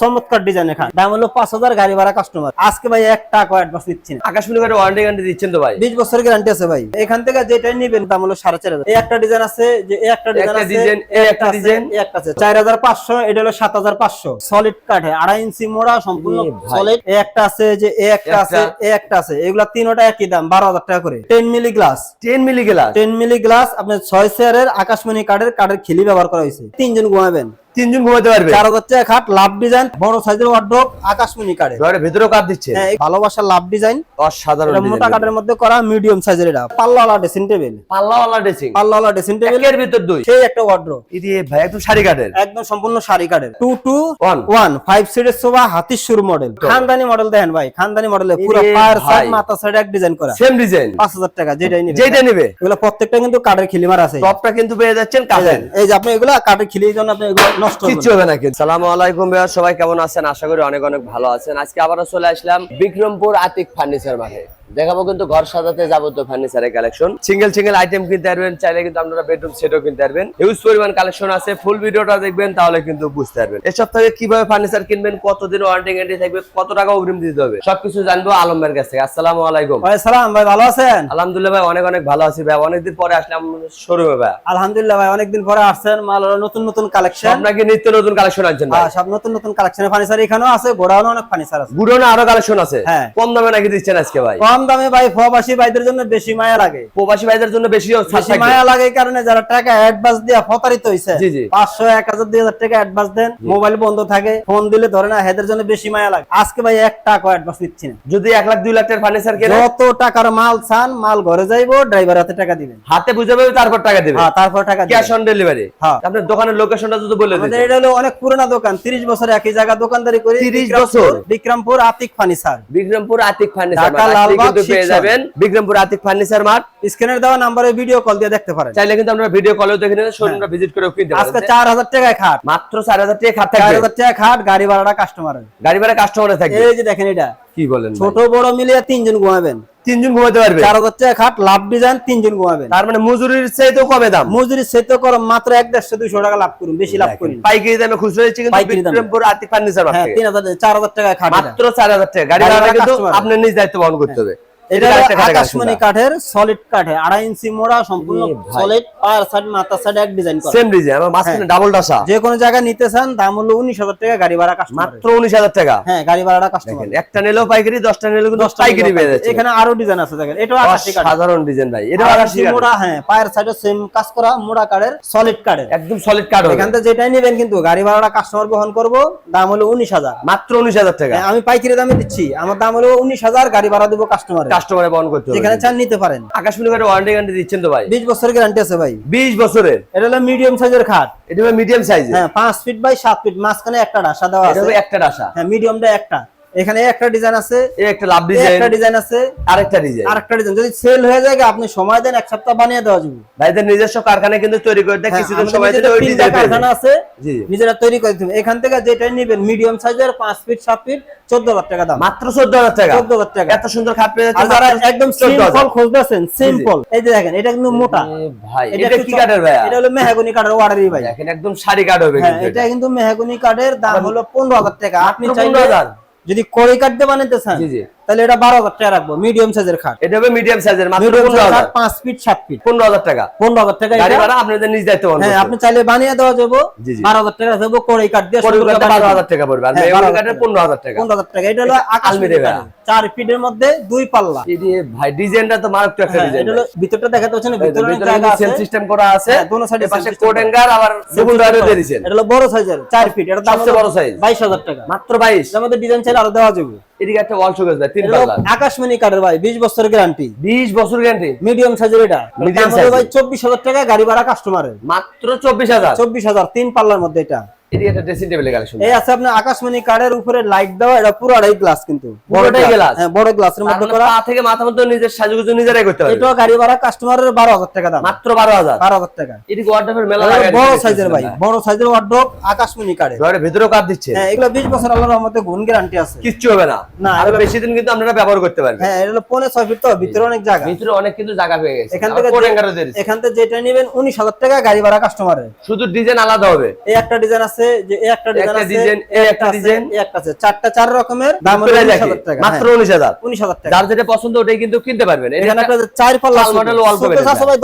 চমৎকার ডিজাইন এখানে। দাম হলো পাঁচ হাজার গাড়ি ভাড়া কাস্টমার আজকে ভাই এক টাকা অ্যাডভান্স দিচ্ছি না। আকাশমণি ভাই ওয়ারেন্টি গ্যারান্টি দিচ্ছেন তো ভাই? বিশ বছর গ্যারান্টি আছে ভাই। এখান থেকে যেটাই নিবেন দাম হলো সাড়ে চার হাজার। এই একটা ডিজাইন আছে যে এই একটা ডিজাইন একটা আছে ডিজাইন, এই একটা আছে, ডিজাইন। এই একটা আছে। চার হাজার পাঁচশো এটা হলো সাত হাজার পাঁচশো। সলিড কাঠে আড়াই ইঞ্চি মোড়া সম্পূর্ণ সলিড এই একটা আছে যে এই একটা আছে। এই একটা আছে। এগুলা তিনোটা একই দাম বারো হাজার টাকা করে। Ten milli glass ten milli glass ten milli glass আপনার ছয় চেয়ারের আকাশমণি কাঠের কাঠের খিলি ব্যবহার করা হয়েছে। তিনজন ঘুমাবেন। তিনজন ঘুমাতে পারবে। চার হাজার টাকা খাট লাভ ডিজাইন বড় সাইজের ওয়ার্ড্রপ আকাশমণি ভেতরেও কাঠ দিচ্ছে। হ্যাঁ, ভালোবাসার লাভ ডিজাইন। অসাধারণ মোটা মধ্যে করা মিডিয়াম সাইজের এটা। পাল্লাওয়ালা ড্রেসিং টেবিল পাল্লাওয়ালা ড্রেসিং পাল্লাওয়ালা ড্রেসিং টেবিল একের ভিতর দুই। সেই একটা ওয়ার্ড্রপ ভাই একদম শাড়ি একদম সম্পূর্ণ শাড়ি কাঠের। Two two One. One five সিটের সোফা হাতির সুর মডেল খানদানি মডেল দেখেন ভাই। খানদানি মডেলে পুরো এরে পায়ের সাইড মাথা সাইড এক ডিজাইন করা। সেম ডিজাইন পাঁচ হাজার টাকা যেটাই নিবে। যেটা নেবে। এগুলো প্রত্যেকটা কিন্তু কাঠের খিলিমার আছে। টপটা কিন্তু পেয়ে যাচ্ছেন কাঠের। এই যে আপনি এগুলো কাঠের খিলির জন্য আপনি এগুলো নষ্ট সালামু আলাইকুম ভাইয়া সবাই কেমন আছেন? আশা করি অনেক অনেক ভালো আছেন। আজকে আবারও চলে আসলাম বিক্রমপুর আতিক ফার্নিচার মাঠে। দেখাবো কিন্তু ঘর সাজাতে যাবতীয় ফার্নিচারের কালেকশন সিঙ্গেল সিঙ্গেল আইটেম কিনতে পারবেন চাইলে কিন্তু আপনারা বেডরুম সেটও কিনতে পারবেন। হিউজ পরিমাণ কালেকশন আছে ফুল ভিডিওটা দেখবেন তাহলে কিন্তু বুঝতে পারবেন। এসব থেকে কীভাবে ফার্নিচার কিনবেন কতদিন ওয়ারেন্টি গ্যারান্টি থাকবে কত টাকা অগ্রিম দিতে হবে সবকিছু জানব আলমের কাছ থেকে। আসসালামু আলাইকুম। ভাই সালাম ভাই ভালো আছেন? আলহামদুলিল্লাহ ভাই অনেক অনেক ভালো আছি ভাই। অনেকদিন পরে আসলাম শোরুমে ভাই। আলহামদুলিল্লাহ ভাই অনেকদিন পরে আসছেন মাল নতুন নতুন কালেকশন আপনাকে নিত্য নতুন কালেকশন আনছেন ভাই? সব নতুন নতুন কালেকশনের ফার্নিচার এখানেও আছে গোড়ানো অনেক ফার্নিচার আছে। গুডনে আরও কালেকশন আছে? হ্যাঁ। কম দামে নাকি দিচ্ছেন আজকে ভাই? কম দামে ভাই প্রবাসী ভাইদের জন্য বেশি মায়া লাগে। প্রবাসী ভাইদের জন্য বেশি বেশি মায়া লাগে কারণে যারা টাকা অ্যাডভান্স দিয়ে প্রতারিত হয়েছে। পাঁচশো এক হাজার দুই টাকা অ্যাডভান্স দেন মোবাইল বন্ধ থাকে ফোন দিলে ধরে না হেদের জন্য বেশি মায়া লাগে। আজকে ভাই এক টাকা অ্যাডভান্স নিচ্ছি না। যদি এক লাখ দুই লাখ টাকার ফার্নিচার কেনে? যত টাকার মাল চান মাল ঘরে যাইবো ড্রাইভার হাতে টাকা দিবেন। হাতে বুঝে পাবে তারপর টাকা দেবে। হ্যাঁ তারপর টাকা। ক্যাশ অন ডেলিভারি হ্যাঁ। আপনার দোকানের লোকেশনটা যদি বলে দিতেন এটা হলো অনেক পুরনো দোকান তিরিশ বছর একই জায়গা দোকানদারি করি। 30 বিক্রমপুর- বছর? Bikrampur Atik furniture. Bikrampur Atik furniture Dhaka, mart Lalbag, কিন্তু পেয়ে যাবেন। বিক্রমপুর আতিক ফার্নিচার মার্ট স্ক্যানের দেওয়া নাম্বারে ভিডিও কল দিয়ে দেখতে পারেন। চাইলে কিন্তু আমরা ভিডিও কলেও দেখে নিন শোরুমটা ভিজিট করে কিনতে। আজকে পারেন চার হাজার টাকায় খাট। মাত্র চার হাজার টাকা খাত চার হাজার টাকা খাট গাড়ি ভাড়াটা কাস্টমারের গাড়ি ভাড়া কাস্টমারে থাকে এই যে দেখেন এটা। কি বলেন? ছোট বড় মিলিয়ে তিনজন ঘুমাবেন। তিনজন ঘুমাতে পারবে? চার হচ্ছে খাট লাভ ডিজাইন তিনজন ঘুমাবেন। তার মানে মজুরির চাইতেও কমে দাম? মজুরি সেতে করো মাত্র এক দেড়শো দুইশো টাকা লাভ করুন বেশি লাভ করুন পাইকারি দামে খুচরো হচ্ছে কিন্তু বিক্রমপুর আতিক ফার্নিচার হ্যাঁ তিন হাজার চার হাজার টাকা খাট মাত্র চার হাজার টাকা। গাড়ি ভাড়া ভাড়া কিন্তু আপনার নিজ দায়িত্ব বহন করতে হবে। এটা কাঠের আকাশমণি কাঠের সলিড কাঠে আড়াই ইঞ্চি মোড়া সম্পূর্ণ সলিড পায়ের সাইড মাথা সাইড এক ডিজাইন করা। সেম ডিজাইন আমার মাঝখানে ডাবল ডাসা যে কোনো জায়গায় নিতে চান দাম হলো উনিশ হাজার টাকা গাড়ি ভাড়া কাস্টমার মাত্র উনিশ হাজার টাকা। হ্যাঁ গাড়ি ভাড়াটা কাস্টমার একটা নিলেও পাইকারি দশটা নিলেও কিন্তু পাইকারি পেয়ে যাচ্ছে এখানে আরও ডিজাইন আছে দেখেন এটাও আকাশি কাঠ সাধারণ ডিজাইন ভাই এটা আকাশি আকাশি মোড়া হ্যাঁ পায়ের সাইডে সেম কাজ করা মোড়া কাঠের সলিড একদম সলিড এখান থেকে যেটাই নেবেন কিন্তু গাড়ি ভাড়াটা কাস্টমার বহন করব দাম হলো উনিশ হাজার। মাত্র উনিশ হাজার টাকা। আমি পাইকারি দামে দিচ্ছি আমার দাম হলো উনিশ হাজার গাড়ি ভাড়া দেবো কাস্টমার কাস্টমারে বহন করতে হবে। যেখানে চান নিতে পারেন। আকাশমণি ভাই ওয়ারেন্টি গ্যারান্টি দিচ্ছেন তো ভাই? বিশ বছরের গ্যারান্টি আছে ভাই। বিশ বছরের? এটা হলো মিডিয়াম সাইজের খাট। এটা মিডিয়াম সাইজ হ্যাঁ পাঁচ ফিট বাই সাত ফিট মাঝখানে একটা ডাসা দেওয়া আছে। একটা ডাসা হ্যাঁ মিডিয়ামটা একটা। এখানে একটা ডিজাইন আছে একটা লাভ ডিজাইন একটা ডিজাইন আছে আরেকটা ডিজাইন। আর একটা ডিজাইন। যদি সেল হয়ে যায় আপনি সময় দেন এক সপ্তাহ বানিয়ে দেওয়া যাবে। ভাইদের নিজস্ব কারখানায় কিন্তু তৈরি করে দেয় কিছুদিন সময় দিলে ওই ডিজাইন কারখানা আছে। নিজেরা তৈরি করে দিবেন এখান থেকে যেটা নেবেন মিডিয়াম সাইজের পাঁচ ফিট সাত ফিট চোদ্দ হাজার টাকা দাম। মাত্র চোদ্দ হাজার টাকা? চোদ্দ হাজার টাকা। এত সুন্দর খাট পেয়ে যাচ্ছে যারা একদম 14,000 সিম্পল খুঁজতেছেন সিম্পল এই যে দেখেন এটা কিন্তু মোটা। ভাই এটা কি কাঠের ভাইয়া? এটা হলো মেহাগুনি কাঠের ওয়ার্ডারি ভাই। দেখেন একদম শাড়ি কাঠ হবে হ্যাঁ কিন্তু এটা। কিন্তু মেহাগুনি কাঠের দাম হলো পনেরো হাজার টাকা। আপনি চাইলে 15,000 যদি কড়ি কাটতে বানাইতে চান জি জি। তাহলে এটা বারো হাজার টাকা রাখব মিডিয়াম সাইজের খাট। এটা হবে মিডিয়াম সাইজের মাত্র পাঁচ ফিট সাত ফিট পনেরো হাজার টাকা। পনেরো হাজার টাকা গাড়ি ভাড়া আপনাদের নিজ দায়িত্ব হ্যাঁ আপনি চাইলে বানিয়ে দেওয়া যাব। বারো হাজার টাকা দেবো কড়ি কাঠ দিয়ে বারো হাজার টাকা পড়বে। আর হ্যাঁ, মেহগনি 12,000 কাঠের টাকা। পনেরো হাজার টাকা। পনেরো হাজার টাকা। এটা হলো আকাশ আলমিরা চার ফিটের মধ্যে দুই পাল্লা। ভাই ডিজাইনটা তো মারাত্মক একটা হ্যাঁ, ডিজাইন এটা হলো ভিতরটা দেখাতে হচ্ছে না ভিতরে জায়গা আছে। সেল সিস্টেম করা আছে। হ্যাঁ, দোনো cell system কোড। এঙ্গার আবার ডবল ডয়ারও দিয়ে দিয়েছেন। এটা হলো বড় সাইজের চার ফিট এটা দাম বড় সাইজ বাইশ হাজার টাকা। মাত্র বাইশ। এর মধ্যে ডিজাইন চাইলে আরও দেওয়া যাবে। এদিকে একটা ওয়াল শোকেস দেয় তিন পাল্লা আকাশমণি কাঠের ভাই বিশ বছরের গ্যারান্টি বিশ বছর গ্যারান্টি মিডিয়াম সাইজের এটা। মিডিয়াম সাইজ ভাই চব্বিশ হাজার টাকা গাড়ি ভাড়া কাস্টমারের মাত্র চব্বিশ হাজার। চব্বিশ হাজার তিন পাল্লার মধ্যে এটা। এদিকে একটা ড্রেসিং টেবিলের কালেকশন। এই আছে আপনার আকাশমণি কাঠের উপরে লাইট দেওয়া এটা পুরোটাই গ্লাস কিন্তু। পুরোটাই glass? হ্যাঁ বড় গ্লাসের মধ্যে করা। পা থেকে মাথা মতো নিজের সাজুগুজু নিজেরাই করতে পারবে এটাও গাড়ি ভাড়া কাস্টমারের বারো হাজার টাকা দাম। মাত্র বারো হাজার। টাকা। এদিকে ওয়ার্ড্রপের মেলা এটা বড় সাইজের ভাই ভাই। বড় সাইজের ওয়ার্ড্রপ আকাশমণি কাঠের। ঘরের ভেতরেও কাঠ দিচ্ছে। হ্যাঁ এগুলো বিশ বছর আল্লাহর রহমতে গুণ গ্যারান্টি আছে। কিচ্ছু হবে না। না, আরও বেশি দিন কিন্তু আপনারা ব্যবহার করতে পারবেন। হ্যাঁ এটা ফিট তো ভিতরে অনেক জায়গা। ভিতরে অনেক কিন্তু জায়গা পেয়ে গেছে। এখান থেকে। এখান থেকে যেটা নেবেন উনিশ হাজার টাকা গাড়ি ভাড়া কাস্টমারের শুধু ডিজাইন আলাদা হবে। এই একটা ডিজাইন আছে আছে যে এই একটা ডিজাইন একটা আছে ডিজাইন, এই এই একটা একটা ডিজাইন। ডিজাইন এই একটা আছে। চারটা চার রকমের দাম হলো প্রায় 19000 টাকা মাত্র হ্যাঁ, উনিশ হাজার। 19000 টাকা। যার যেটা পছন্দ ওটাই কিন্তু কিনতে পারবেন। এখানে একটা চার পাল্লা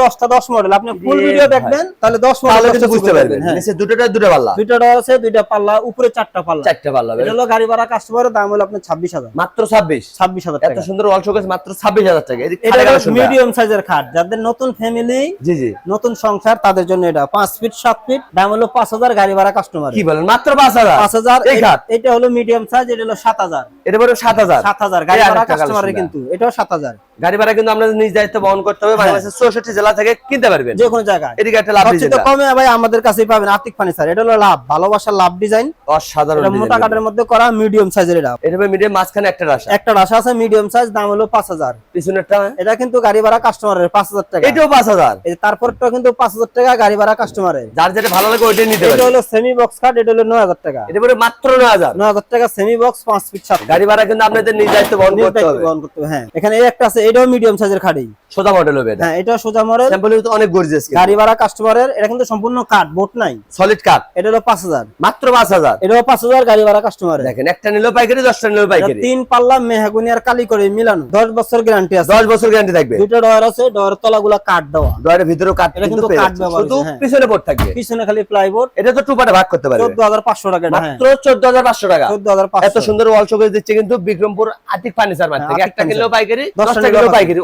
10টা 10 মডেল আপনি ফুল ভিডিও দেখবেন তাহলে 10 মডেল কিন্তু বুঝতে পারবেন। হ্যাঁ। নিচে দুটোটা দুটো পাল্লা। ডোর আছে পাল্লা উপরে চারটা পাল্লা। চারটা পাল্লা এটা হলো গাড়ি ভাড়া কাস্টমারের দাম হলো আপনার 26000 মাত্র ছাব্বিশ। 26000 এত টাকা। সুন্দর ওয়াল শোকেস মাত্র ছাব্বিশ হাজার টাকা। এটা মিডিয়াম সাইজের খাট। যাদের নতুন ফ্যামিলি জি জি। নতুন সংসার তাদের জন্য এটা। 5 ফিট 7 ফিট দাম হলো 5000 গাড়ি ভাড়া কাস্টমার কি বলেন? মাত্র পাঁচ হাজার? 5000 হাজার এটা হলো মিডিয়াম সাইজ এটা হলো 7000 এটা বড় সাত হাজার। 7000 গাড়ি ভাড়া কাস্টমারের কিন্তু এটাও 7000 গাড়ি ভাড়া কিন্তু আপনাদের নিজ দায়িত্ব বহন করতে হবে বাংলাদেশের চৌষট্টি জেলা থেকে কিনতে পারবেন। যে কোনো জায়গায়। এদিকে একটা লাভ কমে ভাই আমাদের কাছেই পাবেন আতিক ফার্নিচার এটা হলো লাভ ভালোবাসার লাভ ডিজাইন অসাধারণ মোটা কাঠের মধ্যে করা মিডিয়াম সাইজের এটা। এটা মিডিয়াম মাঝখানে একটা রাশা। একটা রাশা আছে মিডিয়াম সাইজ দাম হলো 5000 পিছনেরটা? এটা কিন্তু গাড়ি ভাড়া কাস্টমারের 5000 টাকা। এটাও পাঁচ হাজার? তারপরটা কিন্তু 5000 টাকা গাড়ি ভাড়া কাস্টমারের যার যেটা ভালো লাগে ওইটাই নিতে এটা হলো সেমি বক্স কাট এটা হলো 9000 টাকা। এটা পরে মাত্র নয় হাজার। 9000 টাকা সেমি বক্স 5 ফিট 7 গাড়ি ভাড়া কিন্তু আপনাদের নিজ দায়িত্ব বহন করতে হবে। বহন করতে হবে হ্যাঁ। এখানে একটা আছে এটাও মিডিয়াম সাইজের খাড়ি। সোজা মডেল হবে হ্যাঁ এটা সোজা মডেল স্যাম্পল তো অনেক গর্জিয়াস গাড়ি ভাড়া কাস্টমারের এটা কিন্তু সম্পূর্ণ কাট বোট নাই। সলিড কাট এটা হলো 5000 মাত্র 5000 এটাও 5000 গাড়ি ভাড়া কাস্টমার দেখেন একটা নিলো পাইকারি 10টা নিলো পাইকারি। তিন পাল্লা মেহগনি আর কালি করে মিলানো। 10 বছর গ্যারান্টি আছে। 10 বছর গ্যারান্টি থাকবে। দুটো ডয়ার আছে ডয়ার তলাগুলো কাট দেওয়া। ডয়ারের ভিতরে কাট এটা কিন্তু কাট দেওয়া শুধু হ্যাঁ। পিছনে বোর্ড থাকবে। পিছনে খালি প্লাই প্লাইবোর্ড এটা তো টু পার্টে ভাগ করতে পারবে। 14500 টাকা হ্যাঁ। মাত্র 14500 টাকা। 14500 এত সুন্দর ওয়াল শোকেস দিচ্ছে কিন্তু বিক্রমপুর আতিক ফার্নিচার মার্কেট থেকে। একটা নিলো পাইকারি 10টা এগুলো পাইকারি।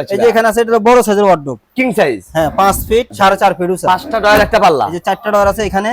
আছে এই যে এখানে আছে এটা বড় সাইজের ওয়ার্ডরোব কিং সাইজ হ্যাঁ 5 ফিট 4.5 ফিট উঁচু পাঁচটা ডয়ার একটা পাল্লা। এই যে চারটা ডয়ার আছে এখানে।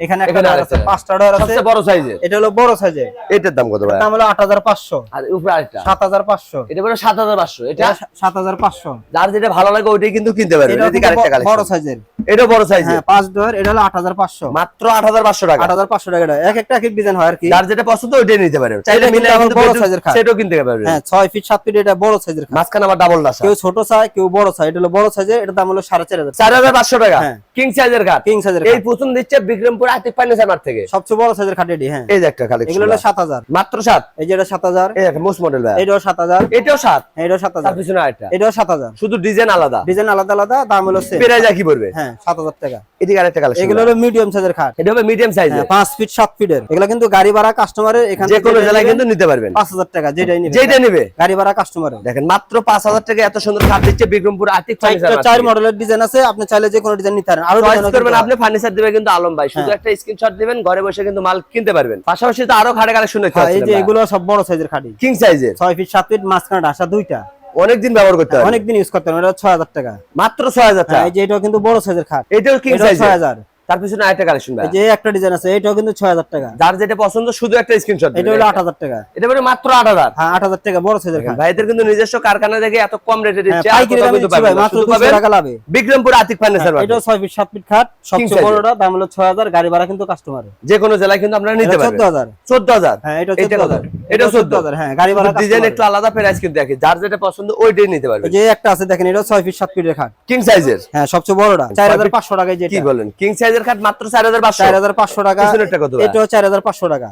এখানে একটা ডয়ার আছে পাঁচটা ডয়ার আছে। সবচেয়ে বড় সাইজের এটা হলো বড় সাইজের এটার দাম কত ভাই? দাম হলো 8500 আর উপরে আরেকটা। 7500 এটা বড় সাত হাজার পাঁচশো। এটা এটা 7500 যার যেটা ভালো লাগে ওইটাই কিন্তু কিনতে পারবে। এটা এদিকে আরেকটা ব- বড় সাইজের এটা বড় সাইজের হ্যাঁ পাঁচ ডয়ার এটা হলো 8500 মাত্র আট হাজার পাঁচশো টাকা। 8500 টাকা। এক একটা এক এক ডিজাইন হয় আর কি। যার যেটা পছন্দ ওইটাই নিতে পারবে। চাইলে মিলে কিন্তু বড় খাট। সেটাও কিনতে পারবে। হ্যাঁ 6 ফিট 7 ফিট এটা বড় সাইজের মাঝখানে আবার ডাবল ডাসা কেউ ছোট চাই কেউ বড় চাই এটা হলো বড় সাইজের এটা দাম হলো 4500 চার হাজার। পাঁচশো টাকা। হ্যাঁ। কিং সাইজের কাঠ কিং সাইজের এই প্রথম দিচ্ছে বিক্রমপুর আতিক ফার্নিচার থেকে। সবচেয়ে বড় সাইজের খাট হ্যাঁ। এই যে একটা কালেকশন এগুলো হলো 7000 মাত্র সাত? এই যে এটা 7000 এই একটা মোস্ট মডেল ভাই। এটাও 7000 এটাও সাত? এটাও তার পিছনে আরেকটা। এটাও 7000 শুধু ডিজাইন আলাদা? ডিজাইন আলাদা আলাদা দাম হলো সেম পেরাই যা কি পড়বে? হ্যাঁ 7000 টাকা। এদিকে আরেকটা কালেকশন এগুলো হলো মিডিয়াম সাইজের খাট। এটা হবে মিডিয়াম সাইজের হ্যাঁ 5 ফিট 7 ফিটের এগুলো কিন্তু গাড়ি ভাড়া কাস্টমারের এখানে যে কোনো জেলায় কিন্তু নিতে পারবেন। 5000 টাকা যেটাই নিবে। যেটা নিবে। গাড়ি ভাড়া কাস্টমারের দেখেন মাত্র পাঁচ হাজার টাকা এত সুন্দর কাঠ দিচ্ছে বিক্রমপুর আতিক ফার্নিচার চার মডেলের ডিজাইন আছে আপনি চাইলে যে কোনো ডিজাইন নিতে পারেন। আরও করবেন আপনি ফার্নিচার দিবে কিন্তু আলম ভাই। শুধু একটা স্ক্রিনশট দিবেন ঘরে বসে কিন্তু মাল কিনতে পারবেন। পাশাপাশি তো আরও খাটে কালেকশন দেখতে হ্যাঁ, এই যে এগুলো সব বড় সাইজের খাটি। কিং সাইজের 6 ফিট 7 ফিট মাঝখানে আসা দুইটা। অনেকদিন ব্যবহার করতে হয় অনেকদিন ইউজ করতে হবে এটা 6000 টাকা। মাত্র ছয় হাজার হ্যাঁ টাকা? এই যে এটাও কিন্তু বড় সাইজের খাট। এটাও কিং সাইজ সাইজের 6000 তার পিছনে আরেকটা কালেকশন ভাই। এই যে একটা ডিজাইন আছে এটাও কিন্তু 6000 টাকা। যার যেটা পছন্দ শুধু একটা স্ক্রিনশট এটা হলো 8000 টাকা। এটা বলে মাত্র আট হাজার। হ্যাঁ 8000 টাকা বড় সাইজের খাট। ভাইদের কিন্তু নিজস্ব কারখানা থেকে এত কম রেটে হ্যাঁ, দিচ্ছে আর কোথাও কিন্তু ভাই মাত্র শুধু 200 টাকা লাভে। বিক্রমপুর আতিক ফার্নিচার এটা 6 ফিট 7 ফিট খাট সবচেয়ে বড়টা দাম হলো 6000 গাড়ি ভাড়া কিন্তু কাস্টমারের যে কোনো জেলায় কিন্তু আপনারা নিতে পারবেন। 14000 চোদ্দ হাজার। হ্যাঁ এটা এটা 14000 এটা এটা 14000 14000 হ্যাঁ গাড়ি ভাড়া ডিজাইন একটু আলাদা প্রাইস কিন্তু দেখি যার যেটা পছন্দ ওইটাই নিতে পারবেন। এই যে একটা আছে দেখেন এটা 6 ফিট 7 ফিটের খাট। কিং সাইজের হ্যাঁ সবচেয়ে বড়টা 4500 টাকায় যেটা। কি বলেন? কিং সাইজের খাট মাত্র চার হাজার পাঁচশো। 4500 টাকা। পিছনেরটা কত ভাই? এটাও 4500 টাকা।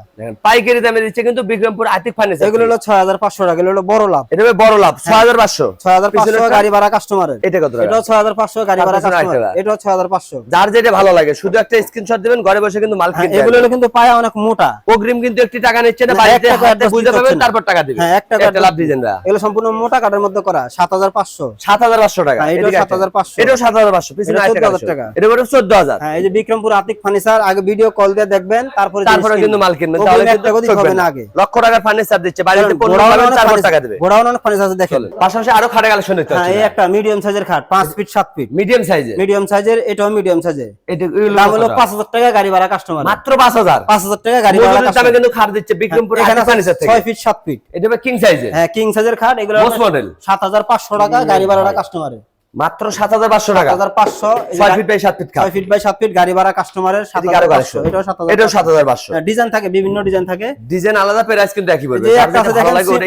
পাইকারি দামে দিচ্ছে কিন্তু বিক্রমপুর আতিক ফার্নিচার এগুলো হলো 6500 টাকা এগুলো হলো বড় লাভ। এটা বড় লাভ ছয় হাজার পাঁচশো। 6500 পিছনেরটা? গাড়ি ভাড়া কাস্টমারের এটা কত টাকা? এটাও 6500 গাড়ি ভাড়া পিছনে কাস্টমার আরেকটা। এটাও 6500 যার যেটা ভালো লাগে শুধু একটা স্ক্রিনশট দিবেন ঘরে বসে কিন্তু মাল হ্যাঁ কিনতে এগুলো হলো কিন্তু পায়া অনেক মোটা। অগ্রিম কিন্তু একটি টাকা নিচ্ছে না বাড়িতে টাকা বুঝতে পারবেন তারপর টাকা দিবেন। হ্যাঁ, এক টাকা লাভ ডিজাইনরা এগুলো সম্পূর্ণ মোটা কাঠের মধ্যে করা 7500 সাত হাজার পাঁচশো টাকা হ্যাঁ, এটাও এদিকে একটা। 7500 এটাও সাত হাজার পাঁচশো পিছনে এটা আরেকটা 14,000 collection। টাকা। এটা চোদ্দ হাজার। হ্যাঁ এই যে বিক্রমপুর আতিক ফার্নিচার আগে ভিডিও কল দিয়ে দেখবেন তারপরে তারপরে কিন্তু মাল কিনবেন। তাহলে কিন্তু হবে না। আগে। লক্ষ টাকার ফার্নিচার দিচ্ছে বাড়িতে পণ্য গোড়াউন পাবেন অনেক তারপর ফার্নিচার- টাকা দেবে। গোড়াউন অনেক ফার্নিচার দেখেন। পাশাপাশি আরও খাটে কালেকশন দেখতে হ্যাঁ এই একটা মিডিয়াম সাইজের খাট 5 ফিট 7 ফিট মিডিয়াম সাইজে মিডিয়াম সাইজের এটাও মিডিয়াম সাইজের এটা দাম হলো 5000 টাকা গাড়ি ভাড়া কাস্টমার মাত্র পাঁচ হাজার? 5000 টাকা গাড়ি ভাড়া কাস্টমার কিন্তু খাট দিচ্ছে বিক্রমপুর এখানে আতিক ফার্নিচার থেকে। 6 ফিট 7 ফিট এটা কিং সাইজে হ্যাঁ কিং সাইজের খাট এগুলো Most model। 7500 টাকা গাড়ি ভাড়া কাস্টমারের মাত্র সাত হাজার পাঁচশো টাকা। 7500 ছয় ফিট বাই সাত ফিট 6 ফিট বাই 7 ফিট গাড়ি ভাড়া কাস্টমারের এদিকে আরও 7500 কালেকশন এটাও 7000 এটাও সাত হাজার পাঁচশো। ডিজাইন থাকে বিভিন্ন ডিজাইন থাকে। ডিজাইন আলাদা প্রাইস কিন্তু একই পড়বে।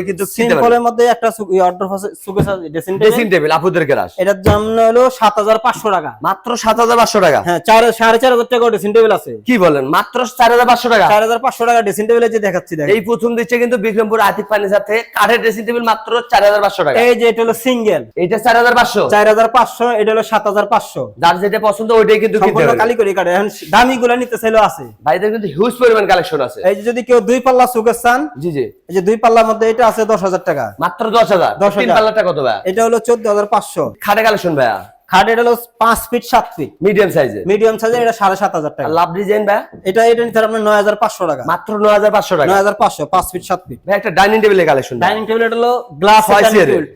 কিন্তু সিম্পলের মধ্যে একটা order showcase dressing dressing table আপুদের এটার দাম হলো 7500 টাকা। মাত্র সাত হাজার পাঁচশো টাকা। হ্যাঁ চার সাড়ে চার হাজার টাকা ড্রেসিং টেবিল আছে। কি বলেন? মাত্র চার হাজার পাঁচশো টাকা। চার হাজার পাঁচশো টাকা ড্রেসিং টেবিলে যে দেখাচ্ছি এই প্রথম দিচ্ছে কিন্তু বিক্রমপুর আতিক ফার্নিচার সাথে কাঠের ড্রেসিং টেবিল মাত্র চার হাজার পাঁচশো টাকা। এই যে এটা হলো সিঙ্গেল এটা চার হাজার পাঁচশো। চার পাঁচশো এটা হলো সাত হাজার পাঁচশো। যার যেটা পছন্দ ওইটাই কিন্তু সম্পূর্ণ কালি এখন দামি গুলো নিতে চাইলেও আছে। ভাইদের কিন্তু হিউজ পরিমাণ কালেকশন আছে। এই যে যদি কেউ দুই পাল্লা সুকের চান জি জি। এই যে দুই পাল্লার মধ্যে এটা আছে দশ হাজার টাকা। মাত্র দশ হাজার। 10,000 তিন পাল্লাটা কত ভাইয়া? এটা হলো চোদ্দ হাজার পাঁচশো। খাটে কালেকশন ভাইয়া। খাট এটা হলো পাঁচ ফিট সাত ফিট মিডিয়াম সাইজের মিডিয়াম সাইজের এটা সাড়ে সাত হাজার টাকা। লাভ ডিজাইন এটা এটা নিতে আপনার নয় হাজার পাঁচশো টাকা। মাত্র নয় হাজার পাঁচশো টাকা। নয় হাজার পাঁচশো পাঁচ ফিট সাত ফিট ভাই একটা ডাইনিং টেবিলের কালেকশন ডাইনিং টেবিল এটা হলো glass.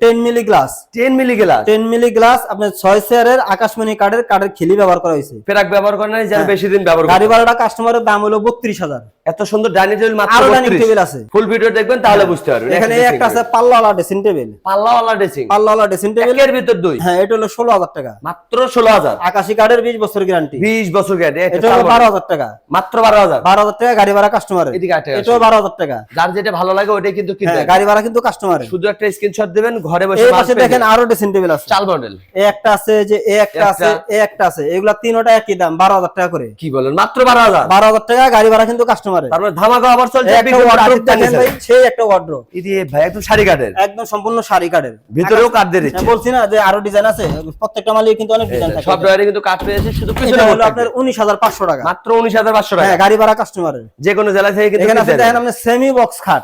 Ten milli glass ten milli glass ten milli glass আপনার ছয় চেয়ারের আকাশমণি কাঠের কাঠের খিলি ব্যবহার করা হয়েছে। ফেরাক ব্যবহার করেন নাই যেন হ্যাঁ। বেশি দিন ব্যবহার গাড়ি ভাড়াটা কাস্টমারের দাম হলো বত্রিশ হাজার। এত সুন্দর ডাইনিং টেবিল মাত্র আরও ডাইনিং টেবিল আছে। ফুল ভিডিও দেখবেন তাহলে বুঝতে পারবেন। এখানে একটা আছে পাল্লাওয়ালা ড্রেসিং টেবিল পাল্লাওয়ালা ড্রেসিং পাল্লাওয়ালা ড্রেসিং টেবিল একের ভিতর দুই। হ্যাঁ এটা হলো ষোলো হাজার টাকা। মাত্র ষোলো হাজার। আকাশি কাঠের বিশ বছর গ্যারান্টি বিশ বছর গ্যারান্টি এটা বারো হাজার টাকা। মাত্র বারো হাজার। বারো হাজার টাকা গাড়ি ভাড়া কাস্টমারের এদিকে এটাও বারো হাজার টাকা। যার যেটা ভালো লাগে ওটাই কিন্তু হ্যাঁ গাড়ি ভাড়া কিন্তু কাস্টমারের শুধু একটা স্ক্রিনশট দিবেন ঘরে বসে পাশে দেখেন আরও ড্রেসিং টেবিল আছে। চাল মডেল একটা আছে যে একটা আছে একটা। আছে। এগুলা তিনোটা একই দাম বারো হাজার টাকা করে। কি বলেন? মাত্র বারো হাজার। বারো হাজার টাকা গাড়ি ভাড়া কিন্তু কাস্টমারের তার মানে ধামাকা আবার চলছে সেই একটা ওয়ার্ড্রোব এই ভাই একদম শাড়ি কাটের একদম সম্পূর্ণ শাড়ি কাঠের। ভিতরেও কাঠ দিয়ে হ্যাঁ, বলছি না যে আরও ডিজাইন আছে প্রত্যেকটা মালিক কিন্তু অনেক ডিজাইন থাকে। সব ড্রয়ারে কিন্তু কাঠ পেয়েছে শুধু পিছনে হলো আপনার উনিশ হাজার পাঁচশো টাকা। মাত্র উনিশ হাজার পাঁচশো টাকা। হ্যাঁ গাড়ি ভাড়া কাস্টমারের যে কোনো জেলা থেকে কিন্তু এখানে আছে দেখেন আপনি সেমি বক্স খাট।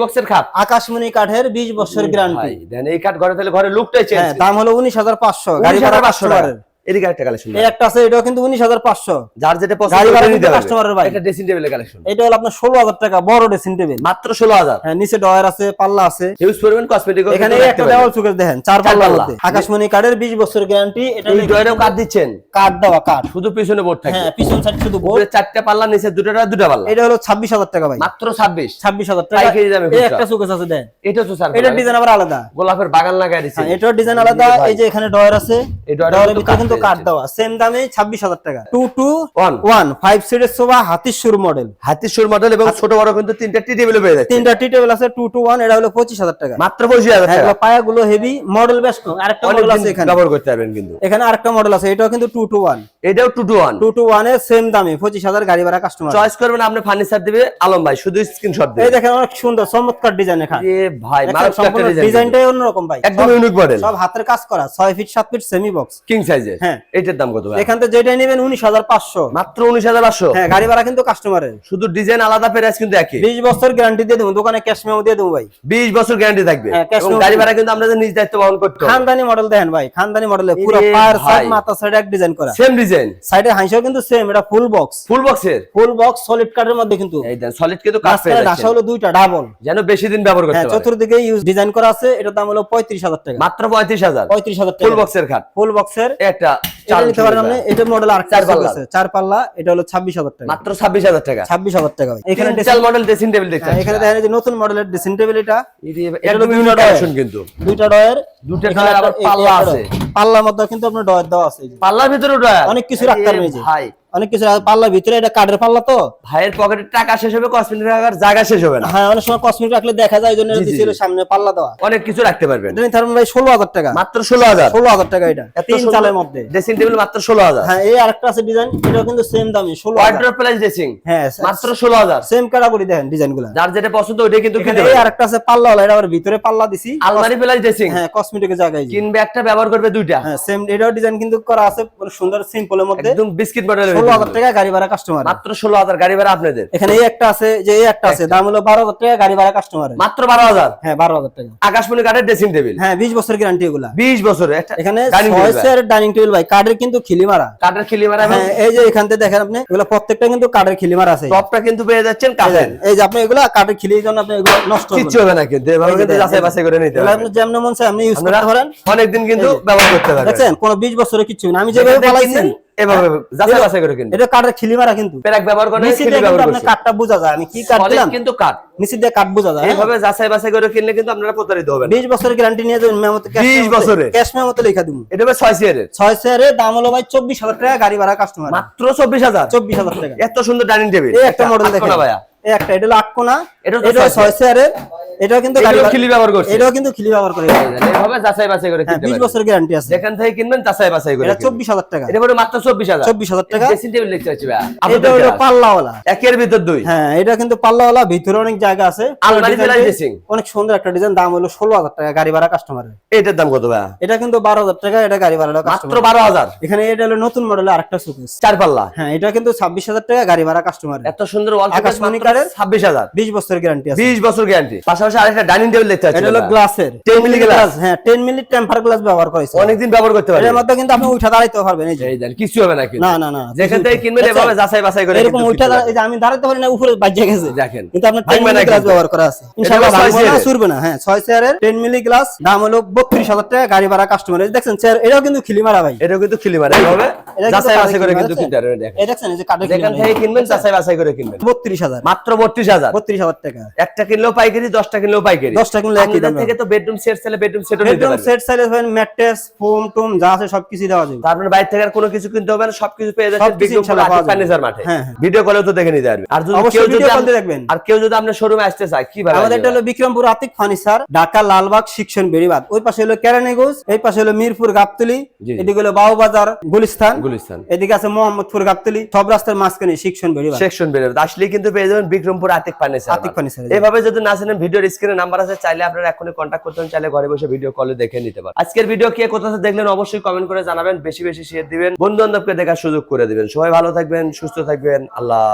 বক্সের আকাশমণি কাঠের বিশ বছর গ্যারান্টি দেন এই কাঠ ঘরে তাহলে ঘরে লুকটাই চেঞ্জ হ্যাঁ দাম হলো উনিশ হাজার পাঁচশো গাড়ি ভাড়া কাস্টমারের এদিকে একটা কালেকশন এই একটা আছে এটাও কিন্তু উনিশ হাজার পাঁচশো। যার যেটা পছন্দ গাড়ি ভাড়া নিতে customer-এর ভাই। এটা ড্রেসিং টেবিলের কালেকশন এটা হলো আপনার ষোলো হাজার টাকা বড় ড্রেসিং টেবিল মাত্র ষোলো হাজার। হ্যাঁ নিচে ডয়ার আছে পাল্লা আছে। হিউজ পরিমাণ কসমেটিক এখানে একটা দেওয়াল চুকের দেখেন চার পাল্লা। মধ্যে। আকাশমণি কাঠের বিশ বছর গ্যারান্টি এটা এই ডয়ারেও কাঠ দিচ্ছেন। কাঠ দেওয়া কাঠ শুধু পিছনে বোর্ড থাকে। হ্যাঁ পিছন সাইড শুধু বোর্ড চারটা পাল্লা নিচে দুটোটা দুটা পাল্লা। এটা হলো ছাব্বিশ হাজার টাকা ভাই। মাত্র ছাব্বিশ। ছাব্বিশ হাজার টাকা। পাইকারি দামে এই একটা সুকেস আছে দেন। এটা তো স্যার এটার ডিজাইন আবার আলাদা। গোলাপের বাগান লাগাই দিচ্ছে হ্যাঁ, এটার ডিজাইন আলাদা। এই যে এখানে ডয়ার আছে। এই ডয়ারের ডয়ারের ভিতরে কিন্তু কাঠ দেওয়া। সেম দামে ছাব্বিশ হাজার টাকা। Two two One. One five সিটের সোফা হাতির মডেল হাতির মডেল এবং ছোট বড় কিন্তু তিনটা টি টেবিল পেয়ে যাচ্ছে। তিনটা টি টেবিল আছে টু টু ওয়ান এটা হলো পঁচিশ হাজার টাকা। মাত্র পঁচিশ হাজার হ্যাঁ টাকা। পায়াগুলো হেভি মডেল বেশ আরেকটা মডেল আছে এখানে। ব্যবহার করতে পারবেন কিন্তু। এখানে আরেকটা মডেল আছে এটাও কিন্তু টু টু ওয়ান এটাও two two one two two ওয়ানের সেম দামে পঁচিশ হাজার গাড়ি ভাড়া কাস্টমার চয়েস করবেন আপনি ফার্নিচার দিবে আলম ভাই শুধু স্ক্রিনশট এই দেখেন অনেক সুন্দর চমৎকার ডিজাইন এখানে। এ ভাই মারাত্মক ডিজাইন ডিজাইনটাই অন্যরকম ভাই। একদম ইউনিক মডেল সব হাতের কাজ করা ছয় ফিট সাত ফিট সেমি বক্স কিং সাইজের হ্যাঁ। এটার দাম কত এখান থেকে যেটা নেবেন উনিশ হাজার পাঁচশো। মাত্র উনিশ হাজার পাঁচশো? হ্যাঁ গাড়ি ভাড়া কিন্তু কাস্টমারের শুধু ডিজাইন আলাদা প্রাইস কিন্তু একই। বিশ বছর গ্যারান্টি দিয়ে দেবো দোকানে ক্যাশ মেমো দিয়ে দেবো ভাই। বিশ বছর গ্যারান্টি থাকবে। হ্যাঁ, গাড়ি ভাড়া কিন্তু আপনাদের নিজ দায়িত্ব বহন করতে খানদানি মডেল দেখেন ভাই খানদানি মডেলে পুরো পায়ের সাইড মাথা সাইড এক ডিজাইন করা। সেম ডিজাইন সাইডে হাইসাও কিন্তু সেম এটা ফুল বক্স ফুল বক্সের ফুল বক্স সলিড কাঠের মধ্যে কিন্তু। এই দেন সলিড কিন্তু কাজ পেয়ে হলো দুইটা ডাবল যেন বেশি দিন ব্যবহার হ্যাঁ করতে পারে। চতুর্দিকে ইউজ ডিজাইন করা আছে এটার দাম হলো পঁয়ত্রিশ হাজার টাকা। মাত্র পঁয়ত্রিশ হাজার? পঁয়ত্রিশ হাজার ফুল বক্সের খাট ফুল বক্সের একটা এটা চার নিতে পারেন আপনি? এটা মডেল আর চার চার পাল্লা। পাল্লা চার পাল্লা এটা হলো ছাব্বিশ হাজার টাকা। মাত্র টাকা। এখানে মডেল ড্রেসিং টেবিল দেখছেন। হ্যাঁ, এখানে দেখেন এই যে নতুন মডেলের ড্রেসিং টেবিল এটা। এটা কিন্তু। দুইটা ডয়ের দুইটা কালার আবার পাল্লা আছে। পাল্লার মধ্যে কিন্তু আপনার ডয়ের দেওয়া আছে। পাল্লার ভিতরে ডয়ার অনেক কিছু রাখতে পারবেন ভাই অনেক কিছু পাল্লার ভিতরে এটা কাঠের পাল্লা তো। ভাইয়ের পকেটে টাকা শেষ হবে কসমেটিক রাখার জায়গা শেষ হবে না। হ্যাঁ অনেক সময় কসমেটিক রাখলে দেখা যায় জন্য দিছিল সামনে পাল্লা দেওয়া। অনেক কিছু রাখতে পারবেন। ভাই ষোলো হাজার টাকা। মাত্র ষোলো হাজার। ষোলো হাজার টাকা এটা। তিন চালের মধ্যে। ড্রেসিং টেবিল মাত্র ষোলো হাজার। হ্যাঁ এই আরেকটা আছে ডিজাইন এটাও কিন্তু সেম দামি ষোলো হাজার। ওয়ার্ড্রপ প্লাস ড্রেসিং হ্যাঁ মাত্র ষোলো হাজার। সেম ক্যাটাগরি দেখেন ডিজাইনগুলা। যার যেটা পছন্দ ওইটাই কিন্তু কিনতে এই আরেকটা আছে পাল্লা ওলা এটা আবার ভিতরে পাল্লা দিছি। আলমারি প্লাস ড্রেসিং হ্যাঁ কসমেটিকের জায়গায় কিনবে একটা ব্যবহার করবে দুইটা। হ্যাঁ সেম এটাও ডিজাইন কিন্তু করা আছে সুন্দর সিম্পলের মধ্যে। একদম বিস্কিট মডেলের ষোলো হাজার টাকা গাড়ি ভাড়া কাস্টমার মাত্র ষোলো হাজার গাড়ি ভাড়া আপনাদের? এখানে এই একটা আছে যে এই একটা আছে দাম হলো বারো হাজার টাকা গাড়ি ভাড়া কাস্টমার মাত্র বারো হাজার? হ্যাঁ বারো হাজার টাকা। আকাশমণি কাঠের ড্রেসিং টেবিল হ্যাঁ বিশ বছর গ্যারান্টি এগুলা। বিশ বছরের একটা এখানে dining ছয় table ভাই। চেয়ারের ডাইনিং টেবিল ভাই কাঠের কিন্তু খিলি মারা কাঠের খিলি মারা হ্যাঁ এই যে এখান থেকে দেখেন আপনি এগুলো প্রত্যেকটা কিন্তু কাঠের খিলি মারা আছে। টপটা কিন্তু পেয়ে যাচ্ছেন কাঠের। এই যে আপনি এগুলো কাঠের খিলির জন্য আপনি এগুলো নষ্ট কিচ্ছু হবে না কিন্তু এভাবে কিন্তু যাচাই বাছাই করে নিতে হবে আপনি যেমন মন চায় আপনি ইউজ আপনারা করতে পারেন। অনেকদিন কিন্তু ব্যবহার করতে পারবেন কোনো বিশ বছরে কিচ্ছু না। আমি যেভাবে কিনবেন, এভাবে যাচাই বাছাই করে কিনবেন এটা কাঠের খিলি মারা কিন্তু। পেরাক ব্যবহার করে নিচে দিয়ে কিন্তু ব্যবহার কাঠটা বোঝা যায়। আমি কি কাঠ দিলাম? কিন্তু কাঠ। নিচে দিয়ে কাঠ বোঝা যায় হ্যাঁ? এইভাবে যাচাই বাছাই করে কিনলে কিন্তু আপনারা প্রতারিত হবেন। বছরের গ্যারান্টি নিয়ে যাবেন মেমোতে 20 বছরে? ক্যাশ মেমোতে লেখা দিব। এটা হবে ছয় চেয়ারের ছয় চেয়ারের দাম হলো ভাই চব্বিশ হাজার টাকা গাড়ি ভাড়া কাস্টমার মাত্র চব্বিশ হাজার? চব্বিশ হাজার টাকা। এত সুন্দর ডাইনিং টেবিল এই একটা মডেল দেখেন। ভাইয়া। এই একটা এটা এটা এটা ছয় ছয় চেয়ারের এটাও কিন্তু গাড়ি খিলি ব্যবহার করছে। এটাও কিন্তু খিলি ব্যবহার করে যাচাই বাছাই করে হ্যাঁ কিনতে বিশ পারবেন। বছর গ্যারান্টি আছে। যেখান থেকে কিনবেন যাচাই বাছাই করে এটা কিনবেন। চব্বিশ হাজার টাকা। এটা পড়ে মাত্র চব্বিশ হাজার। চব্বিশ হাজার টাকা। ড্রেসিং টেবিল পাচ্ছি ভাইয়া। এটা হলো পাল্লাওয়ালা। একের ভিতর দুই। হ্যাঁ এটা কিন্তু পাল্লাওয়ালা ভিতরে অনেক জায়গা আছে। আলমারি ড্রেসিং অনেক সুন্দর একটা ডিজাইন দাম হলো ষোলো হাজার টাকা গাড়ি ভাড়া কাস্টমারের এটার দাম কত ভাইয়া? এটা কিন্তু বারো হাজার টাকা এটা গাড়ি ভাড়া মাত্র কাস্টমার বারো হাজার। এখানে এটা হলো নতুন মডেলের আরেকটা সুকেস চার পাল্লা। হ্যাঁ এটা কিন্তু ছাব্বিশ হাজার টাকা গাড়ি ভাড়া কাস্টমারের এত সুন্দর ওয়াল আকাশমণি কারের ছাব্বিশ হাজার। বিশ গ্যারান্টি আছে। বিশ বছর গ্যারান্টি পাশাপাশি আরেকটা ডাইনিং টেবিল দেখতে পাচ্ছি এটা হলো গ্লাসের 10 মিলি glass। হ্যাঁ টেন মিনিট টেম্পার গ্লাস ব্যবহার করেছে। অনেকদিন ব্যবহার করতে পারবেন এর মধ্যে কিন্তু আপনি উঠা দাঁড়াইতে পারবেন এই যে। দেন কিছু হবে না কিন্তু। না না না যেখান থেকে কিনবেন আচ্ছা, এভাবে যাচাই বাছাই করে এরকম উঠা এই যে আমি দাঁড়াতে পারি না উপরে বাজে গেছে। দেখেন। কিন্তু আপনার টেন ভাঙবে না মিলি গ্লাস ব্যবহার করা আছে। ইনশাআল্লাহ ভাঙবে না চেয়ারের। না। হ্যাঁ ছয় চেয়ারের টেন মিলি গ্লাস দাম হলো বত্রিশ হাজার টাকা গাড়ি ভাড়া কাস্টমার দেখছেন চেয়ার এটাও কিন্তু খিলি মারা ভাই। এটাও কিন্তু খিলি মারে এইভাবে যাচাই বাছাই করে কিন্তু কিনতে পারবেন দেখেন। এই দেখছেন এই যে কাঠের যেখান থেকে কিনবেন যাচাই বাছাই করে কিনবেন। বত্রিশ হাজার। মাত্র বত্রিশ হাজার। বত্রিশ হাজার টাকা। একটা কিনলেও পাইকারি দশটা কিনলেও পাইকারি। দশটা কিনলে একই দাম। থেকে তো বেডরুম সেট চাইলে বেডরুম নিতে বেডরুম সেট হয় ম্যাট্রেস ফোম টুম যা আছে সবকিছু দেওয়া যাবে। তার মানে বাইরে থেকে আর কোনো কিছু কিনতে হবে না সবকিছু পেয়ে বিক্রমপুর পাওয়া ফার্নিচার মাঠে। হ্যাঁ, হ্যাঁ। ভিডিও কলেও তো দেখে নিতে পারবে। আর যদি কেউ যদি দেখবেন। আর কেউ যদি আপনার শোরুমে আসতে চায় কীভাবে আমাদের এটা হলো বিক্রমপুর আতিক ফার্নিচার ঢাকা লালবাগ শিক্ষণ বেড়িবাদ ওই পাশে হলো কেরানীগঞ্জ এই পাশে হলো মিরপুর গাবতলি এদিকে হলো বাবুবাজার গুলিস্তান। গুলিস্তান। এদিকে আছে মোহাম্মদপুর গাবতলি সব রাস্তার মাঝখানে শিক্ষণ বেড়িবাদ সেকশন হবে আসলে কিন্তু পেয়ে যাবেন বিক্রমপুর আতিক ফার্নিচার আতিক ফার্নিচার এভাবে যদি না জানেন ভিডিওর স্ক্রিনে নাম্বার আছে চাইলে আপনারা এখনই কন্ট্যাক্ট করতে চাইলে ঘরে বসে ভিডিও কলে দেখে নিতে পারেন। আজকের ভিডিও কে কোথা থেকে দেখলেন অবশ্যই কমেন্ট করে জানাবেন বেশি বেশি শেয়ার দিবেন বন্ধু বান্ধবকে দেখার সুযোগ করে দিবেন। সবাই ভালো থাকবেন সুস্থ থাকবেন আল্লাহ